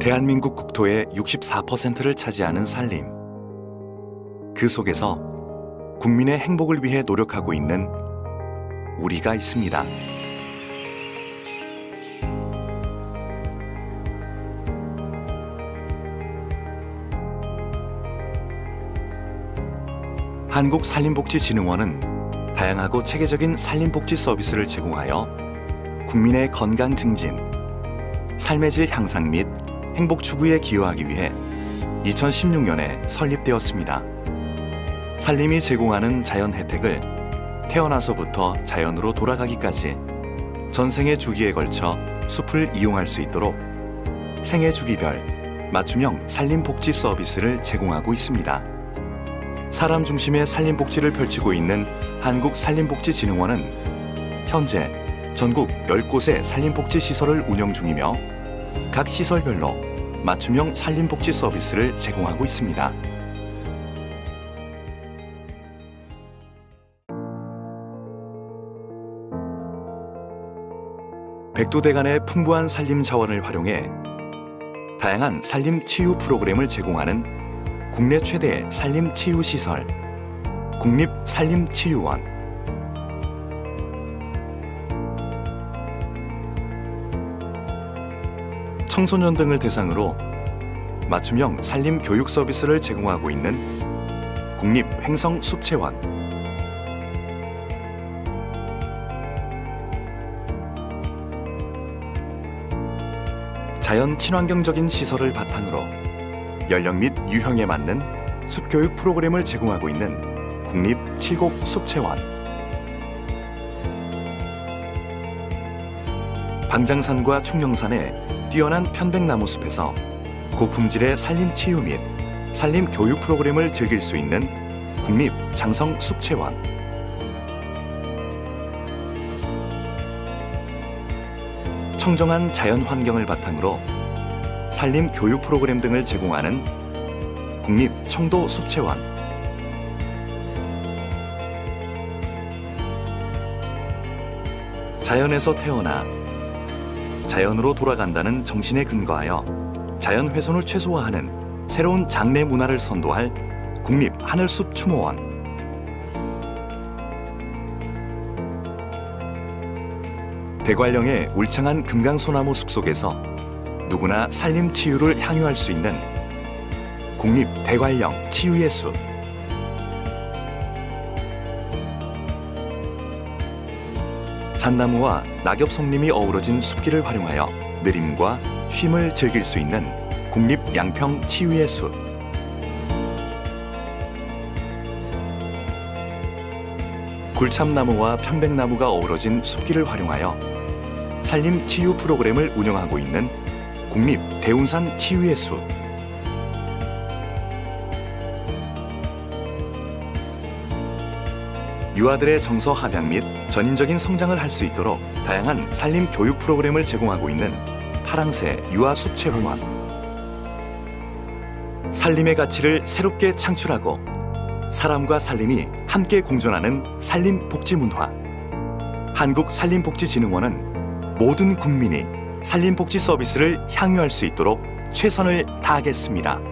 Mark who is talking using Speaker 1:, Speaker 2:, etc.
Speaker 1: 대한민국 국토의 64%를 차지하는 산림. 그 속에서 국민의 행복을 위해 노력하고 있는 우리가 있습니다. 한국산림복지진흥원은 다양하고 체계적인 산림복지 서비스를 제공하여 국민의 건강 증진, 삶의 질 향상 및 행복 추구에 기여하기 위해 2016년에 설립되었습니다. 산림이 제공하는 자연 혜택을 태어나서부터 자연으로 돌아가기까지 전생의 주기에 걸쳐 숲을 이용할 수 있도록 생애 주기별 맞춤형 산림 복지 서비스를 제공하고 있습니다. 사람 중심의 산림 복지를 펼치고 있는 한국산림복지진흥원은 현재 전국 10곳의 산림복지 시설을 운영 중이며 각 시설별로 맞춤형 산림복지 서비스를 제공하고 있습니다. 백두대간의 풍부한 산림 자원을 활용해 다양한 산림 치유 프로그램을 제공하는 국내 최대의 산림 치유 시설 국립 산림 치유원 청소년 등을 대상으로 맞춤형 산림 교육 서비스를 제공하고 있는 국립 횡성 숲체원. 자연 친환경적인 시설을 바탕으로 연령 및 유형에 맞는 숲교육 프로그램을 제공하고 있는 국립 칠곡 숲체원. 방장산과 충령산의 뛰어난 편백나무 숲에서 고품질의 산림 치유 및 산림 교육 프로그램을 즐길 수 있는 국립 장성 숲체원. 청정한 자연 환경을 바탕으로 산림 교육 프로그램 등을 제공하는 국립 청도 숲체원. 자연에서 태어나 자연으로 돌아간다는 정신에 근거하여 자연 훼손을 최소화하는 새로운 장래 문화를 선도할 국립 하늘숲 추모원. 대관령의 울창한 금강소나무 숲속에서 누구나 산림 치유를 향유할 수 있는 국립 대관령 치유의 숲 잣나무와 낙엽 송림이 어우러진 숲길을 활용하여 느림과 쉼을 즐길 수 있는 국립 양평 치유의 숲. 굴참나무와 편백나무가 어우러진 숲길을 활용하여 산림 치유 프로그램을 운영하고 있는 국립 대운산 치유의 숲. 유아들의 정서 함양 및 전인적인 성장을 할 수 있도록 다양한 산림 교육 프로그램을 제공하고 있는 파랑새 유아 숲체험원 산림의 가치를 새롭게 창출하고 사람과 산림이 함께 공존하는 산림 복지 문화 한국산림복지진흥원은 모든 국민이 산림복지 서비스를 향유할 수 있도록 최선을 다하겠습니다.